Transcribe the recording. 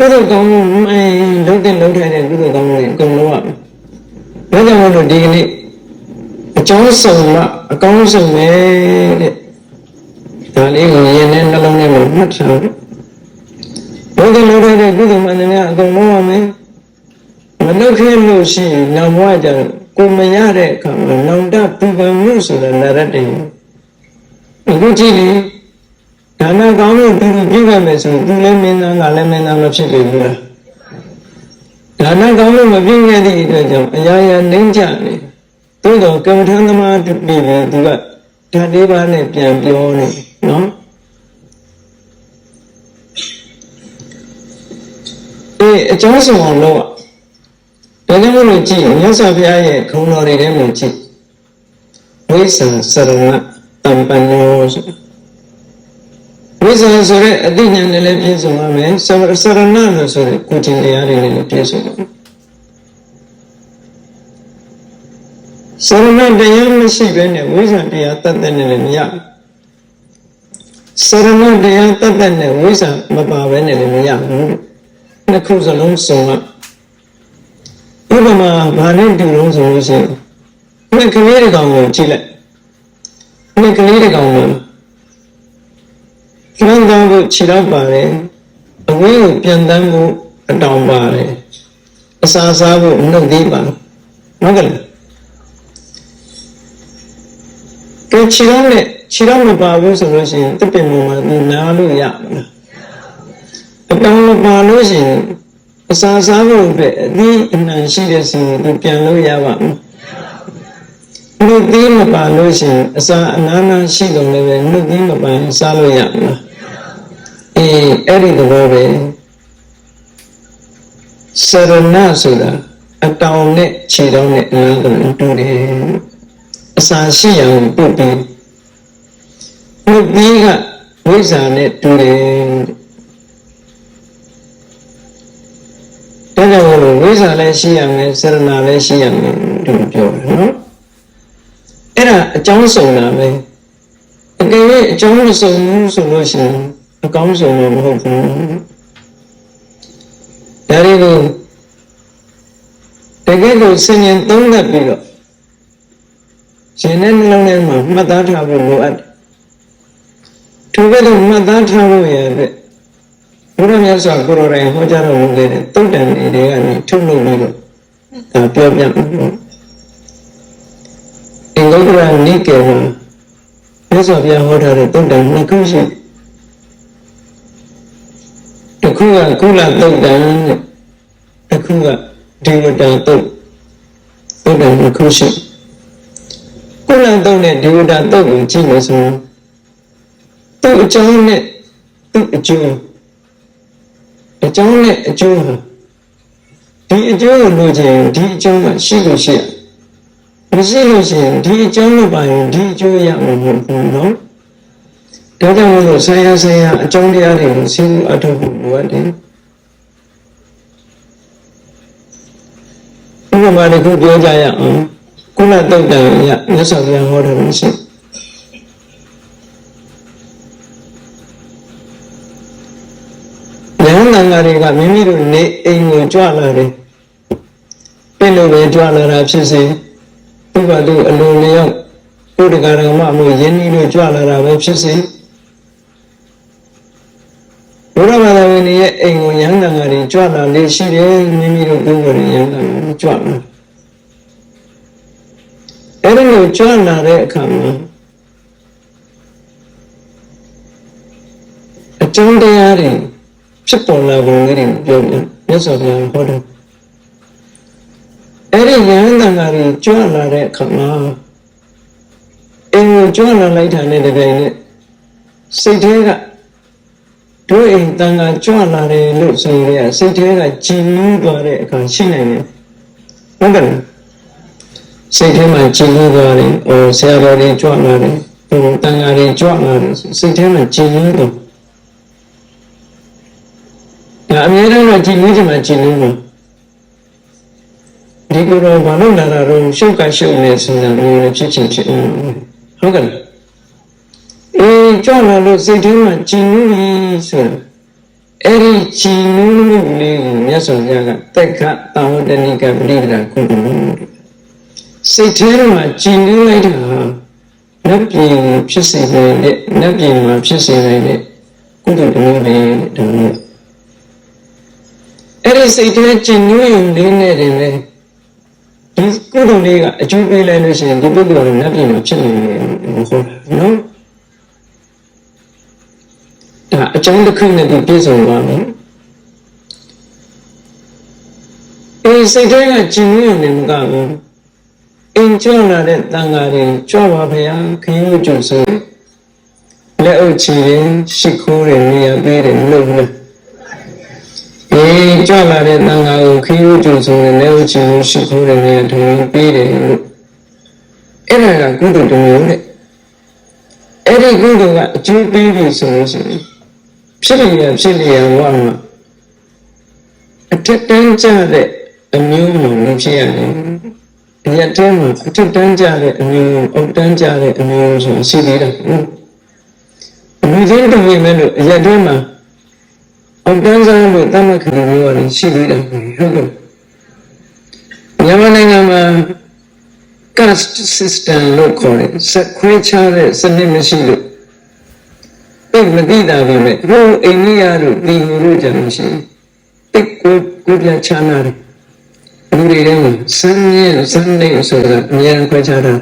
ကုသိုလ်ကောင်းမှုအင်းလုံးတဲ့လုံးထိုင်တဲ့ကုသိုလ်ကောင်းမှုတွေအကုန်လုံးရမယ်ဒါကြောင့်မို့လို့ဒီကနေ့အကျောင်းဆောင်မှအကောင်းဆုံးပဲတဲ့ဒါလေးကိုရင်နဲ့နှလုံးထဲမှာမှတ်ထားလို့လုံးတဲ့လုံးထိုင်တဲ့ကုသိုလ်မှန်တယ်များအကုန်လုံးရမယ်မလုပ်ခဲ့လို့ရှိရင်နောက်ဘဝကျတော့ကိုမရတဲ့အခါမှာနောင်တပူပန်မှုဆိုတာနာရတယ်အခုကြည့်လေ ဒါနကောင်းလို့သူပြုခဲ့မယ်ဆိုရင်သူလည်းမင်းသားငါလည်းမင်းသားမဖြစ်ပြီဘူးလားဒါနကောင်းလို့မပြုခဲ့သည့်အတွက်ကြောင့်အရာရာနှိမ့်ချနေသို့တော့ကမ္မထမ်းသမားတူပြီပဲသူကဓာတ်လေးပါးနဲ့ပြန်ပြောနေနော်အေးအကျောင်းဆောင်အောင်လို့ဒါကြောင့်မလို့ကြည့်မြတ်စွာဘုရားရဲ့ခုံတော်တွေထဲမှာကြည့်ဝိဇ္ဇာစရဏတမ္ပညောဆိုတာ ဝိဇ္ဇာဆိုတဲ့အသိဉာဏ်နဲ့လည်းပြည့်စုံပါမယ်စရဏလို့ဆိုတဲ့ကိုယ်တင်တရားတွေနဲ့လည်းပြည့်စုံပါမယ်စရဏတရားမရှိဘဲနဲ့ဝိဇ္ဇာတရားတတ်တဲ့နဲ့လည်းမရဘူးစရဏတရားတတ်တဲ့နဲ့ဝိဇ္ဇာမပါဘဲနဲ့လည်းမရဘူးနှစ်ခုစလုံးစုံကဥပမာဘာနဲ့တူလို့ဆိုလို့ရှိရင်နှစ်ကလေးတစ်ကောင်ကိုကြည့်လိုက်နှစ်ကလေးတစ်ကောင်ကို ကျန်းသားဖို့ခြေတော့ပါတယ်အဝေးကိုပြန်တန်းဖို့အတောင်ပါတယ်အစာစားဖို့နှုတ်သေးပါဟုတ်ကဲ့ကဲခြေတော့နဲ့ခြေတော့မပါဘူးဆိုလို့ရှိရင်တစ်ပင်ပေါ်မှာနားလို့ရမလားအတောင်မပါလို့ရှိရင်အစာစားဖို့အတွက်အသီးအနှံရှိတဲ့စီကိုပြန်လို့ရပါမယ်နှုတ်သေးမပါလို့ရှိရင်အစာအနာနာရှိတော့လည်းပဲနှုတ်သေးမပါရင်စားလို့ရမလား အေးအဲ့ဒီသဘောပဲစရဏဆိုတာအတောင်နဲ့ခြေတောင်းနဲ့အနာကိုတူတယ်အစာရှိရန်ပုတ်ပြီးနှုတ်သေးကဝိဇ္ဇာနဲ့တူတယ်ဒါကြောင့်မလို့ဝိဇ္ဇာလည်းရှိရမယ်စရဏလည်းရှိရမယ်သူပြောတယ်နော်အဲ့ဒါအကြောင်းဆုံးတာပဲအကယ်၍အကြောင်းမဆုံးဘူးဆိုလို့ရှိရင် အကောင်းဆုံးတော့မဟုတ်ဘူးဒါတွေကိုတကယ်ကိုစဉ်းကျင်သုံးသပ်ပြီးတော့ရှင်တဲ့နှလုံးထဲမှာမှတ်သားထားဖို့လိုအပ်တယ်ထိုကဲ့သို့မှတ်သားထားဖို့ရတဲ့ဘုရားမြတ်စွာဘုရားရင်ဟောကြားတော်မူခဲ့တဲ့တုတ်တန်တွေကနေထုတ်လုပ်ပြီးတော့ဒါပြောပြမှာပေါ့အင်္ဂုတ္တရနိကေမှာမြတ်စွာဘုရားဟောထားတဲ့တုတ်တန်နှစ်ခုရှိတစ် ခုကကုလတုတ်တန်တဲ့တစ်ခုကဒေဝတာတုတ်တုတ်တန်နှစ်ခုရှိကုလတုတ်နဲ့ဒေဝတာတုတ်ကိုကြည့်လို့ဆိုရင်သူ့အကြောင်းနဲ့သူ့အကျိုးအကြောင်းနဲ့အကျိုးဟာဒီအကျိုးကိုလိုချင်ဒီအကျိုးကရှိလို့ရှိရမရှိလို့ရှိရင်ဒီအကျိုးမပါရင်ဒီအကျိုးရမှာမဟုတ်ဘူးနော် ဒါကြောင့်မို့ဆရာဆရာအကြောင်းတရားတွေကိုသိမှုအထောက်ဖို့လိုအပ်တယ်ဥပမာတစ်ခုပြောကြရအောင်ကုလတုတ်တန်ရမြတ်စွာဘုရားဟောတယ်မရှိဉာဏ်တန်ဃာတွေကမိမိတို့နေအိမ်ကိုကြွလာတယ်ပြင့်လို့ပဲကြွလာတာဖြစ်စေသူ့ဘာသူအလိုလျောက်ကိုယ်တကာရမမှုယင်းဤတို့ကြွလာတာပဲဖြစ်စေဘု ရားဘာသာဝင်ရဲ့အိမ်ကိုဉာဏ်တန်ဃာတွေကြွလာလေရှိတယ်မိမိတို့ကိုယ်ကိုယ်ဉာဏ်တန်ဃာကြွလာအဲ့ဒီလိုကြွလာတဲ့အခါမှာအကျုံးတရားတွေဖြစ်ပေါ်လာပုံလေးတွေပြောပြမြတ်စွာဘုရားဟောတယ်အဲ့ဒီဉာဏ်တန်ခါတွေကြွလာတဲ့အခါမှာအင်းကိုကြွလာလိုက်တာနဲ့တကယ်နဲ့စိတ်ထဲက တို့အိမ်တန်ခါကြွလာတယ်လို့ဆိုရင်စိတ်ထဲကကြည်နူးသွားတဲ့အခါရှိနိုင်တယ်ဟုတ်ကဲ့စိတ်ထဲမှာကြည်နူးသွားတယ်ဟိုဆရာတော်တွေကြွလာတယ်ဟိုတန်ခါတွေကြွလာတယ်စိတ်ထဲမှာကြည်နူးသွားဒါအများအားဖြင့်ကြည်နူးချင်မှကြည်နူးမှာဒီကိုယ်တော်ဘာလို့လာတာတော့ရှုပ်ကရှုပ်နေစဉ်းစားလို့ဖြစ်ချင်းဖြစ်ဟုတ်ကဲ့ အေးကြောက်လာလို့စိတ်ထဲမှာကြည်နူးပြီဆိုတာအဲ့ဒီကြည်နူးမှုလေးကိုမြတ်စွာဘုရားကတက်ခတာဝတ္တနိကပရိဒရာကုတ္တလို့စိတ်ထဲမှာကြည်နူးလိုက်တာနတ်ပြည်ကိုဖြစ်စေတဲ့နတ်ပြည်မှာဖြစ်စေတဲ့ကုတ္တတမျိုးပဲဒါမျိုးအဲ့ဒီစိတ်ထဲကြည်နူးရင်လေးနဲ့တင်လေဒီကုတ္တလေးကအကျိုးပေးလိုက်လို့ရှိရင်ဒီပုဂ္ဂိုလ်ကနတ်ပြည်မှာဖြစ်နေတယ်မဟုတ်ဘူးနော်ဒါ အကြောင်းတစ်ခုနဲ့ဒီပြည့်စုံသွားမယ်အေးစိတ်ထဲကကြည်နူးရင်လည်းမကဘူးအင်းကျွလာတဲ့တန်ဃာတွေကြွပါဗျာခရီးကျုံဆိုလက်အုပ်ချီရင်ရှိခိုးတယ်နေရာပေးတယ်မလုပ်ဘူးလားအေးကြွလာတဲ့တန်ဃာကိုခရီးကျုံဆိုရင်လက်အုပ်ချီရင်ရှိခိုးတယ်နေရာထုံပေးတယ်လို့အဲ့ဒါကကုသိုလ်တစ်မျိုးတဲ့အဲ့ဒီကုသိုလ်ကအကျိုးပေးပြီဆိုလို့ရှိရင် ဖြစ်လျက်ဖြစ်လျက်ဝါမှာအထက်တန်းကျတဲ့အမျိုးမျိုးဖြစ်ရတယ်။အရက်တဲမှာအထက်တန်းကျတဲ့အမျိုးအောက်တန်းကျတဲ့အမျိုးဆိုတာရှိသေးတယ်ဟုတ်။အမျိုးချင်းတူရင်မဲ့လို့အရက်တဲမှာအောက်တန်းစားလို့တတ်မှတ်ခံရမျိုးရတယ်ရှိသေးတယ်ဟုတ်ကဲ့။မြန်မာနိုင်ငံမှာ caste system လို့ခေါ်တယ်စက်ခွဲခြားတဲ့စနစ်မရှိလို့ ပိတ်မတိတာပဲမဲ့ဟိုအိန္ဒိယတို့ဒီလိုတို့ကြလို့ရှိရင်ပိတ်ကိုကိုပြချာနာတယ်လူတွေထဲမှာစမ်းမြဲစမ်းနေဆိုတာအများခွဲခြားတာ